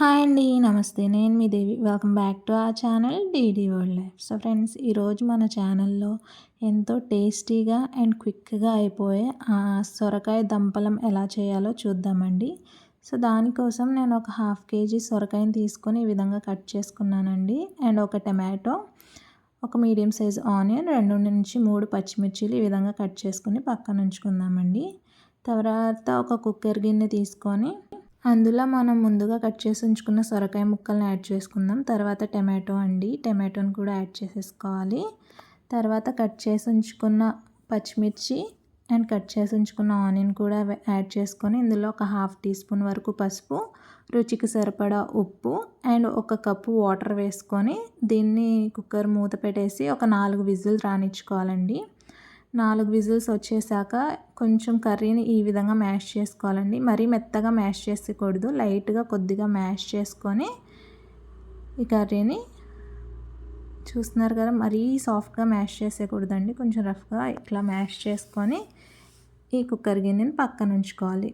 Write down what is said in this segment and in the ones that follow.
Hi అండి నమస్తే. నేను మీ దేవి. వెల్కమ్ బ్యాక్ టు ఆ channel DD world life so friends ఈరోజు మన ఛానల్లో ఎంతో టేస్టీగా అండ్ క్విక్గా అయిపోయే ఆ సొరకాయ దంపలం ఎలా చేయాలో చూద్దామండి. సో దానికోసం నేను ఒక హాఫ్ కేజీ సొరకాయని తీసుకొని ఈ విధంగా కట్ చేసుకున్నానండి. అండ్ ఒక టమాటో ఒక మీడియం సైజ్ ఆనియన్ రెండు నుంచి మూడు పచ్చిమిర్చీలు ఈ విధంగా కట్ చేసుకుని పక్కన ఉంచుకుందామండి. తర్వాత ఒక కుక్కర్ గిన్నె తీసుకొని అందులో మనం ముందుగా కట్ చేసి ఉంచుకున్న సొరకాయ ముక్కల్ని యాడ్ చేసుకుందాం. తర్వాత టమాటో అండి. టమాటోని కూడా యాడ్ చేసేసుకోవాలి. తర్వాత కట్ చేసి ఉంచుకున్న పచ్చిమిర్చి అండ్ కట్ చేసి ఉంచుకున్న ఆనియన్ కూడా యాడ్ చేసుకొని ఇందులో ఒక హాఫ్ టీ స్పూన్ వరకు పసుపు రుచికి సరిపడా ఉప్పు అండ్ ఒక కప్పు వాటర్ వేసుకొని దీన్ని కుక్కర్ మూత పెట్టేసి ఒక నాలుగు విజిల్ రానిచ్చుకోవాలండి. నాలుగు విజిల్స్ వచ్చేసాక కొంచెం కర్రీని ఈ విధంగా మ్యాష్ చేసుకోవాలండి. మరీ మెత్తగా మ్యాష్ చేసుకోకూడదు. లైట్గా కొద్దిగా మ్యాష్ చేసుకొని ఈ కర్రీని చూస్తున్నారు కదా మరీ సాఫ్ట్గా మ్యాష్ చేసేయకూడదండి. కొంచెం రఫ్గా ఇట్లా మ్యాష్ చేసుకొని ఈ కుక్కర్ గిన్నెని పక్కన ఉంచుకోవాలి.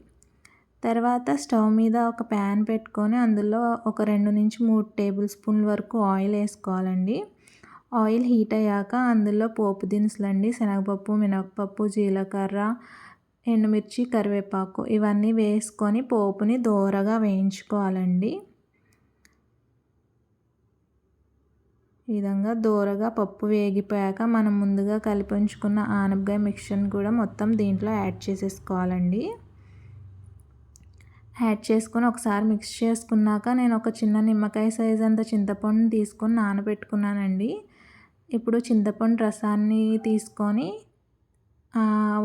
తర్వాత స్టవ్ మీద ఒక ప్యాన్ పెట్టుకొని అందులో ఒక రెండు నుంచి మూడు టేబుల్ స్పూన్ల వరకు ఆయిల్ వేసుకోవాలండి. ఆయిల్ హీట్ అయ్యాక అందులో పోపు దినుసులు అండి శనగపప్పు మినపప్పు జీలకర్ర ఎండుమిర్చి కరివేపాకు ఇవన్నీ వేసుకొని పోపుని దోరగా వేయించుకోవాలండి. ఈ విధంగా దోరగా పప్పు వేగిపోయాక మనం ముందుగా కలిపి ఉంచుకున్న ఆనపకాయ మిక్చర్ని కూడా మొత్తం దీంట్లో యాడ్ చేసేసుకోవాలండి. యాడ్ చేసుకొని ఒకసారి మిక్స్ చేసుకున్నాక నేను ఒక చిన్న నిమ్మకాయ సైజ్ అంత చింతపండు తీసుకొని నానబెట్టుకున్నానండి. ఇప్పుడు చింతపండు రసాన్ని తీసుకొని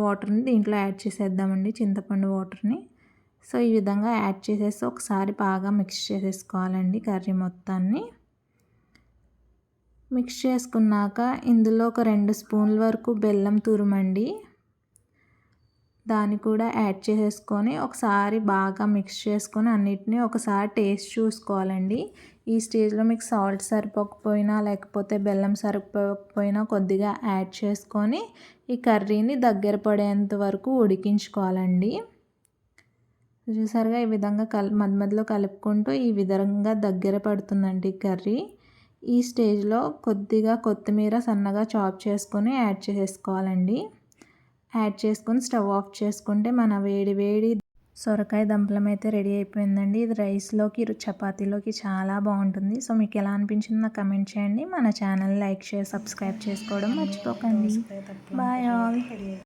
వాటర్ని దీంట్లో యాడ్ చేసేద్దామండి చింతపండు వాటర్ని సో ఈ విధంగా యాడ్ చేసేసి ఒకసారి బాగా మిక్స్ చేసేసుకోవాలండి కర్రీ మొత్తాన్ని. మిక్స్ చేసుకున్నాక ఇందులో ఒక రెండు స్పూన్ల వరకు బెల్లం తురుమండి. దాన్ని కూడా యాడ్ చేసేసుకొని ఒకసారి బాగా మిక్స్ చేసుకొని అన్నిటినీ ఒకసారి టేస్ట్ చూసుకోవాలండి. ఈ స్టేజ్లో మీకు సాల్ట్ సరిపోకపోయినా లేకపోతే బెల్లం సరిపోకపోయినా కొద్దిగా యాడ్ చేసుకొని ఈ కర్రీని దగ్గర పడేంత వరకు ఉడికించుకోవాలండి. చూసారుగా ఈ విధంగా కల్ మధ్య మధ్యలో కలుపుకుంటూ ఈ విధంగా దగ్గర పడుతుందండి కర్రీ. ఈ స్టేజ్లో కొద్దిగా కొత్తిమీర సన్నగా చాప్ చేసుకొని యాడ్ చేసేసుకోవాలండి. యాడ్ చేసుకొని స్టవ్ ఆఫ్ చేసుకుంటే మన వేడి వేడి సొరకాయ దంపలం అయితే రెడీ అయిపోయిందండి. ఇది రైస్లోకి చపాతీలోకి చాలా బాగుంటుంది. సో మీకు ఎలా అనిపించిందో నాకు కమెంట్ చేయండి. మన ఛానల్ లైక్ షేర్ సబ్స్క్రైబ్ చేసుకోవడం మర్చిపోకండి. Bye all